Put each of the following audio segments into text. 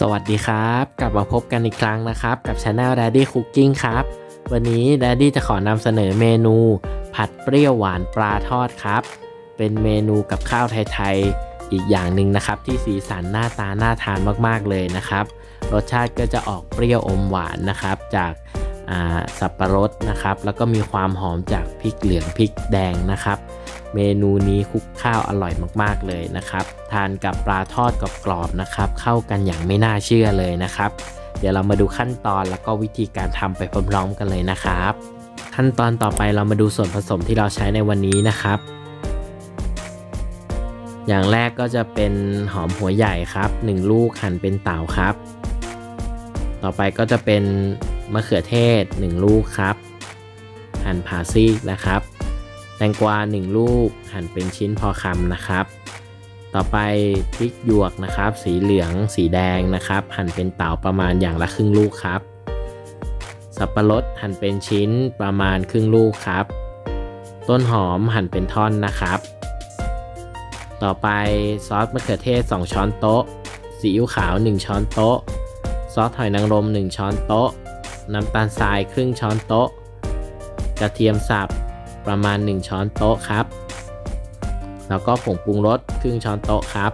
สวัสดีครับ กลับมาพบกันอีกครั้งนะครับ กับ Channel Daddy Cooking ครับ วันนี้ Daddy จะขอนำเสนอเมนู ผัดเปรี้ยวหวานปลาทอดครับ เป็นเมนูกับข้าวไทยๆ อีกอย่างหนึ่งนะครับ ที่สีสันหน้าตาน่าทานมากๆเลยนะครับ รสชาติก็จะออกเปรี้ยวอมหวานนะครับ จาก สับปะรดนะครับ แล้วก็มีความหอมจากพริกเหลืองพริกแดงนะครับ เมนูนี้คุกข้าวอร่อยมากๆเลยนะครับ ทานกับปลาทอดกรอบๆนะครับ เข้ากันอย่างไม่น่าเชื่อเลยนะครับ เดี๋ยวเรามาดูขั้นตอนแล้วก็วิธีการทำไปพร้อมๆกันเลยนะครับ ขั้นตอนต่อไปเรามาดูส่วนผสมที่เราใช้ในวันนี้นะครับ อย่างแรกก็จะเป็นหอมหัวใหญ่ครับ 1 ลูกหั่นเป็นเต๋าครับ ต่อไปก็จะเป็น มะเขือเทศ 1 ลูกครับหั่นผ่าซีกนะครับ แตงกวา 1 ลูกหั่นเป็นชิ้นพอคำนะครับ ต่อไปพริกหยวกนะครับ สีเหลืองสีแดงนะครับ หั่นเป็นเต๋าประมาณอย่างละครึ่งลูกครับ สับปะรดหั่นเป็นชิ้นประมาณครึ่งลูกครับ ต้นหอมหั่นเป็นท่อนนะครับ ต่อไปซอสมะเขือเทศ 2 ช้อนโต๊ะซีอิ๊วขาว 1 ช้อนโต๊ะ ซอสหอยนางรม 1 ช้อนโต๊ะ น้ำตาลทรายครึ่งช้อนโต๊ะ กระเทียมสับประมาณ 1 ช้อนโต๊ะครับ แล้วก็ผงปรุงรสครึ่งช้อนโต๊ะครับ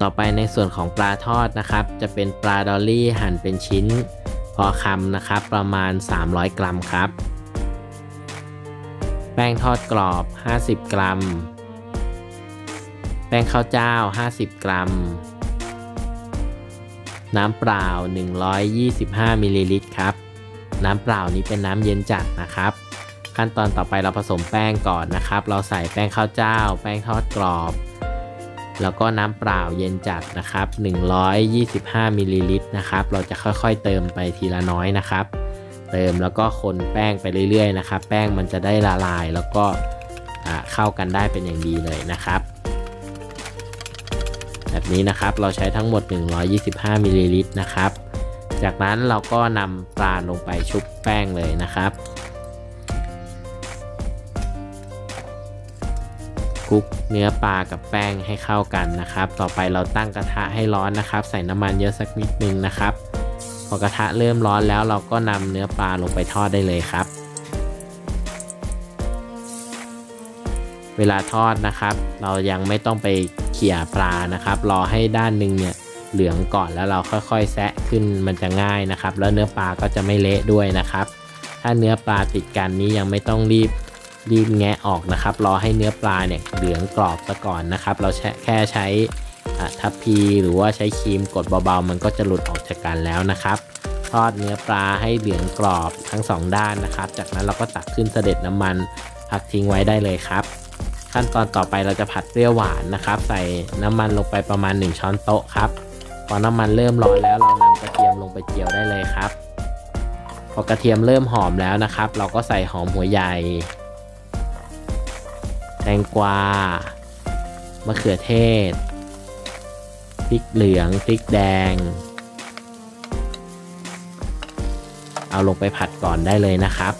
ต่อไปในส่วนของปลาทอดนะครับ จะเป็นปลาดอลลี่หั่นเป็นชิ้น พอคำนะครับประมาณ 300 กรัมครับ แป้งทอดกรอบ 50 กรัม แป้งข้าวเจ้า 50 กรัม น้ำเปล่า 125มิลลิลิตรครับ น้ำเปล่านี้เป็นน้ำเย็นจัดนะครับ ขั้นตอนต่อไปเราผสมแป้งก่อนนะครับ เราใส่แป้งข้าวเจ้า แป้งทอดกรอบ แล้วก็น้ำเปล่าเย็นจัดนะครับ 125มิลลิลิตรนะครับ เราจะค่อยๆเติมไปทีละน้อยนะครับ เติมแล้วก็คนแป้งไปเรื่อยๆนะครับ แป้งมันจะได้ละลายแล้วก็เข้ากันได้เป็นอย่างดีเลยนะครับ นี้นะครับ เราใช้ทั้งหมด 125มิลลิลิตรนะครับ จากนั้นเราก็นำปลาลงไปชุบแป้งเลยนะครับคลุกเนื้อปลากับแป้งให้เข้ากันนะครับ ต่อไปเราตั้งกระทะให้ร้อนนะครับ ใส่น้ำมันเยอะสักนิดนึงนะครับ พอกระทะเริ่มร้อนแล้วเราก็นำเนื้อปลาลงไปทอดได้เลยครับ เวลาทอดนะครับ เรายังไม่ต้องไป ขี่ยปลานะครับ รอให้ด้านหนึ่งเนี่ยเหลืองก่อนแล้วเราค่อยๆ แซะขึ้นมันจะง่ายนะครับ แล้วเนื้อปลาก็จะไม่เละด้วยนะครับ ถ้าเนื้อปลาติดกันนี้ยังไม่ต้องรีบรีบแงะออกนะครับ รอให้เนื้อปลาเนี่ยเหลืองกรอบซะก่อนนะครับ เราแค่ใช้ทัพพีหรือว่าใช้ครีมกดเบาๆ มันก็จะหลุดออกจากกันแล้วนะครับทอดเนื้อปลาให้เหลืองกรอบทั้งสองด้านนะครับ จากนั้นเราก็ตักขึ้นเสด็จน้ำมันพักทิ้งไว้ได้เลยครับ ขั้นตอนต่อไปเราจะผัดเปรี้ยวหวานนะครับ ใส่น้ำมันลงไปประมาณ 1 ช้อนโต๊ะครับพอน้ำมันเริ่มร้อนแล้วเรานำกระเทียมลงไปเจียวได้เลยครับ พอกระเทียมเริ่มหอมแล้วนะครับ เราก็ใส่หอมหัวใหญ่แตงกวามะเขือเทศพริกเหลืองพริกแดง เอาลงไปผัดก่อนได้เลยนะครับ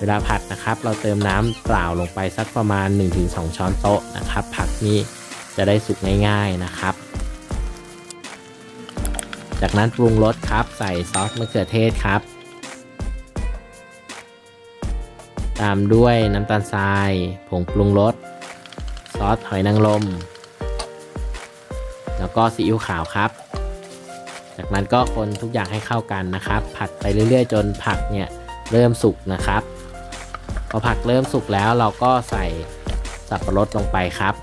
เวลาผัดนะครับ เราเติมน้ำเปล่าลงไปสักประมาณ 1-2 ช้อนโต๊ะนะครับ ผักนี้จะได้สุกง่ายๆนะครับ จากนั้นปรุงรสครับ ใส่ซอสมะเขือเทศครับ ตามด้วยน้ำตาลทราย ผงปรุงรส ซอสหอยนางรม แล้วก็ซีอิ๊วขาวครับ จากนั้นก็คนทุกอย่างให้เข้ากันนะครับ ผัดไปเรื่อยๆ จนผักเนี่ยเริ่มสุกนะครับ พอผักเริ่มสุกแล้วเราก็ใส่สับปะรดลงไปครับ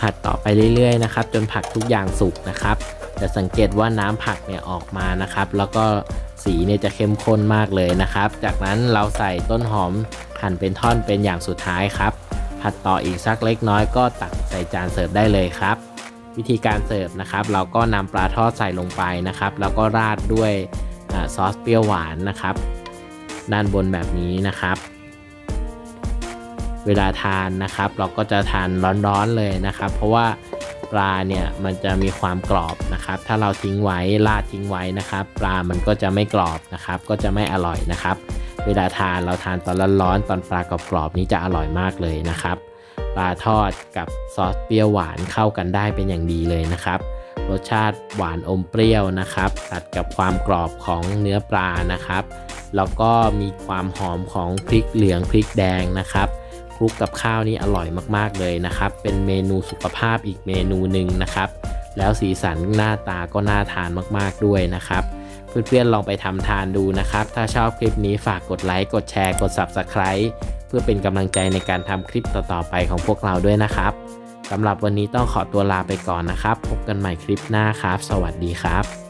ผัดต่อไปเรื่อยๆนะครับ จนผักทุกอย่างสุกนะครับจะสังเกตว่าน้ำผักเนี่ยออกมานะครับ แล้วก็สีเนี่ยจะเข้มข้นมากเลยนะครับ จากนั้นเราใส่ต้นหอมหั่นเป็นท่อนเป็นอย่างสุดท้ายครับ ผัดต่ออีกสักเล็กน้อยก็ตักใส่จานเสิร์ฟได้เลยครับ วิธีการเสิร์ฟนะครับ เราก็นำปลาทอดใส่ลงไปนะครับ แล้วก็ราดด้วยอซอสเปรี้ยวหวานนะครับ ด้านบนแบบนี้นะครับ เวลาทานนะครับ เราก็จะทานร้อนๆเลยนะครับ เพราะว่าปลาเนี่ยมันจะมีความกรอบนะครับ ถ้าเราทิ้งไว้ราดทิ้งไว้นะครับ ปลามันก็จะไม่กรอบนะครับ ก็จะไม่อร่อยนะครับ เวลาทานเราทานตอนร้อนๆตอนปลากรอบๆนี้จะอร่อยมากเลยนะครับ ปลาทอดกับซอสเปรี้ยวหวานเข้ากันได้เป็นอย่างดีเลยนะครับ รสชาติหวานอมเปรี้ยวนะครับ ตัดกับความกรอบของเนื้อปลานะครับ แล้วก็มีความหอมของพริกเหลืองพริกแดงนะครับคลุกกับข้าวนี่อร่อยมาก ๆ เลยนะครับ เป็นเมนูสุขภาพอีกเมนูหนึ่งนะครับ แล้วสีสันหน้าตาก็น่าทานมากๆด้วยนะครับ เพื่อนๆลองไปทำทานดูนะครับ ถ้าชอบคลิปนี้ฝากกดไลค์กดแชร์กด Subscribe เพื่อเป็นกำลังใจในการทำคลิปต่อๆไปของพวกเราด้วยนะครับ สำหรับวันนี้ต้องขอตัวลาไปก่อนนะครับ พบกันใหม่คลิปหน้าครับ สวัสดีครับ